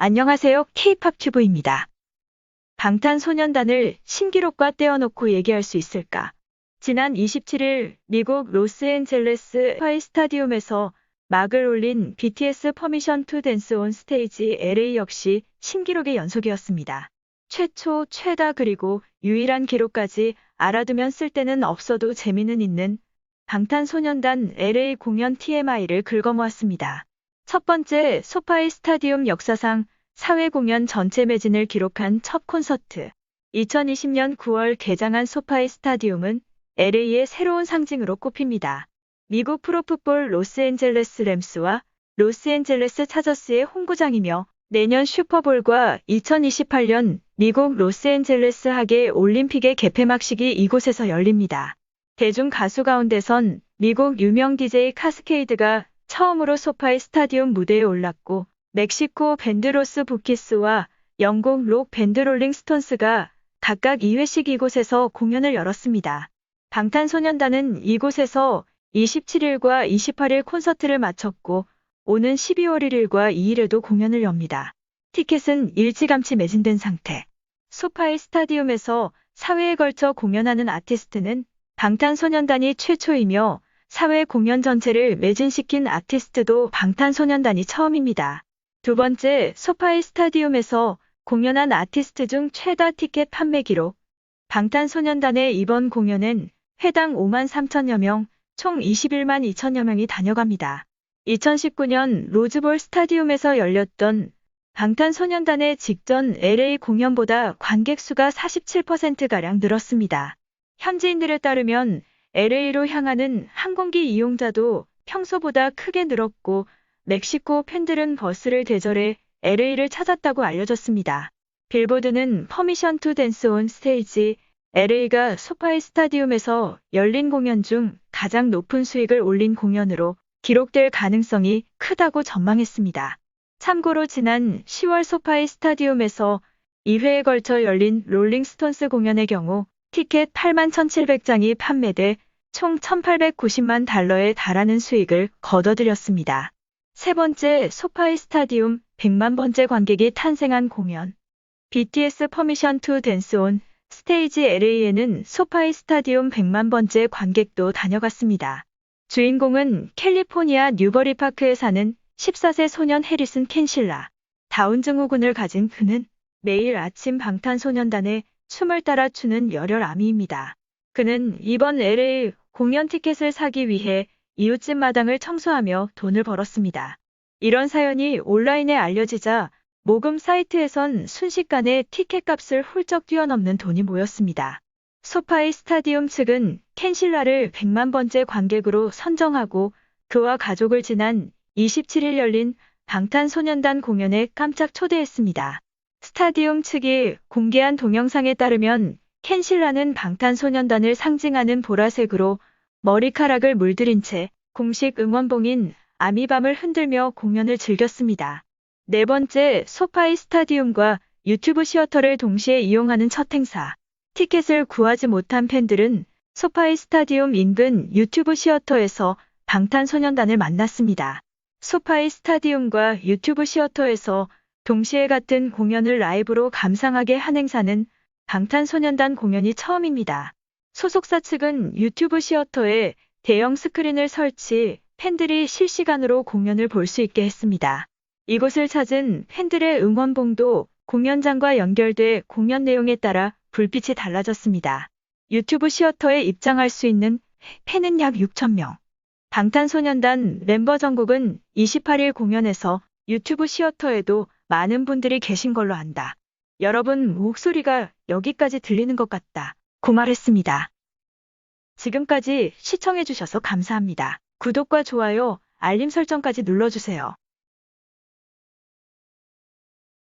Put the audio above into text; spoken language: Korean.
안녕하세요. K-팝 튜브입니다. 방탄소년단을 신기록과 떼어놓고 얘기할 수 있을까? 지난 27일 미국 로스앤젤레스 파이 스타디움에서 막을 올린 BTS 퍼미션 투 댄스 온 스테이지 LA 역시 신기록의 연속이었습니다. 최초, 최다 그리고 유일한 기록까지 알아두면 쓸데는 없어도 재미는 있는 방탄소년단 LA 공연 TMI를 긁어모았습니다. 첫 번째 소파이 스타디움 역사상 사회 공연 전체 매진을 기록한 첫 콘서트. 2020년 9월 개장한 소파이 스타디움은 LA의 새로운 상징으로 꼽힙니다. 미국 프로풋볼 로스앤젤레스 램스와 로스앤젤레스 차저스의 홍구장이며 내년 슈퍼볼과 2028년 미국 로스앤젤레스 하계 올림픽의 개폐막식이 이곳에서 열립니다. 대중 가수 가운데선 미국 유명 DJ 카스케이드가 처음으로 소파의 스타디움 무대에 올랐고 멕시코 밴드로스 부키스와 영국 록 밴드 롤링 스톤스가 각각 2회씩 이곳에서 공연을 열었습니다. 방탄소년단은 이곳에서 27일과 28일 콘서트를 마쳤고 오는 12월 1일과 2일에도 공연을 엽니다. 티켓은 일찌감치 매진된 상태. 소파의 스타디움에서 사회에 걸쳐 공연하는 아티스트는 방탄소년단이 최초이며 사회 공연 전체를 매진시킨 아티스트도 방탄소년단이 처음입니다. 두 번째, 소파이 스타디움에서 공연한 아티스트 중 최다 티켓 판매 기록. 방탄소년단의 이번 공연은 회당 5만 3천여 명, 총 21만 2천여 명이 다녀갑니다. 2019년 로즈볼 스타디움에서 열렸던 방탄소년단의 직전 LA 공연보다 관객 수가 47%가량 늘었습니다. 현지인들에 따르면 LA로 향하는 항공기 이용자도 평소보다 크게 늘었고 멕시코 팬들은 버스를 대절해 LA를 찾았다고 알려졌습니다. 빌보드는 퍼미션 투 댄스 온 스테이지 LA가 소파이 스타디움에서 열린 공연 중 가장 높은 수익을 올린 공연으로 기록될 가능성이 크다고 전망했습니다. 참고로 지난 10월 소파이 스타디움에서 2회에 걸쳐 열린 롤링스톤스 공연의 경우 티켓 8만 1,700장이 판매돼 총 1,890만 달러에 달하는 수익을 거둬들였습니다. 세 번째, 소파이 스타디움 100만 번째 관객이 탄생한 공연. BTS 퍼미션 투 댄스 온 스테이지 LA에는 소파이 스타디움 100만 번째 관객도 다녀갔습니다. 주인공은 캘리포니아 뉴버리 파크에 사는 14세 소년 해리슨 켄실라. 다운 증후군을 가진 그는 매일 아침 방탄소년단의 춤을 따라 추는 열혈 아미입니다. 그는 이번 LA 공연 티켓을 사기 위해 이웃집 마당을 청소하며 돈을 벌었습니다. 이런 사연이 온라인에 알려지자 모금 사이트에선 순식간에 티켓 값을 훌쩍 뛰어넘는 돈이 모였습니다. 소파이 스타디움 측은 켄실라를 100만 번째 관객으로 선정하고 그와 가족을 지난 27일 열린 방탄소년단 공연에 깜짝 초대했습니다. 스타디움 측이 공개한 동영상에 따르면 켄실라는 방탄소년단을 상징하는 보라색으로 머리카락을 물들인 채 공식 응원봉인 아미밤을 흔들며 공연을 즐겼습니다. 네 번째, 소파이 스타디움과 유튜브 시어터를 동시에 이용하는 첫 행사. 티켓을 구하지 못한 팬들은 소파이 스타디움 인근 유튜브 시어터에서 방탄소년단을 만났습니다. 소파이 스타디움과 유튜브 시어터에서 동시에 같은 공연을 라이브로 감상하게 한 행사는 방탄소년단 공연이 처음입니다. 소속사 측은 유튜브 시어터에 대형 스크린을 설치, 팬들이 실시간으로 공연을 볼 수 있게 했습니다. 이곳을 찾은 팬들의 응원봉도 공연장과 연결돼 공연 내용에 따라 불빛이 달라졌습니다. 유튜브 시어터에 입장할 수 있는 팬은 약 6,000명. 방탄소년단 멤버 전국은 28일 공연에서 유튜브 시어터에도 많은 분들이 계신 걸로 안다. 여러분 목소리가 여기까지 들리는 것 같다. 고 말했습니다. 지금까지 시청해주셔서 감사합니다. 구독과 좋아요, 알림 설정까지 눌러주세요.